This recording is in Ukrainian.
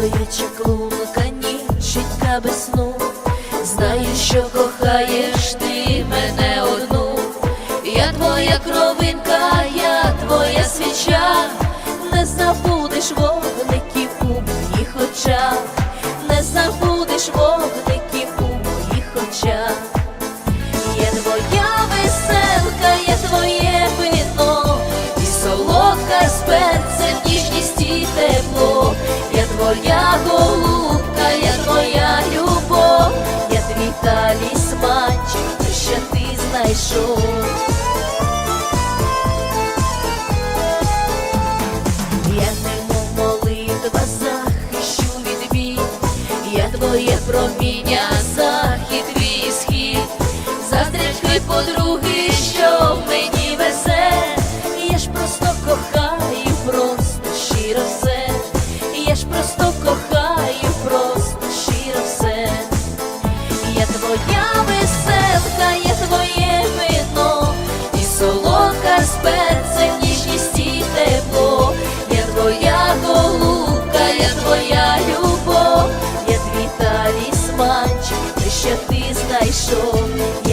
твоя чаклунка, ніченька без сну. Знаю, що кохаєш ти мене одну. Я твоя кровинка, я твоя свіча, не забудеш вогників твоя голубка, я твоя любов, я твій талісманчик, що ти знайшов. Я немов молитва захищу від бій, я твоє проміння, захід твій схід, застрічки подруги, що ти знайшов.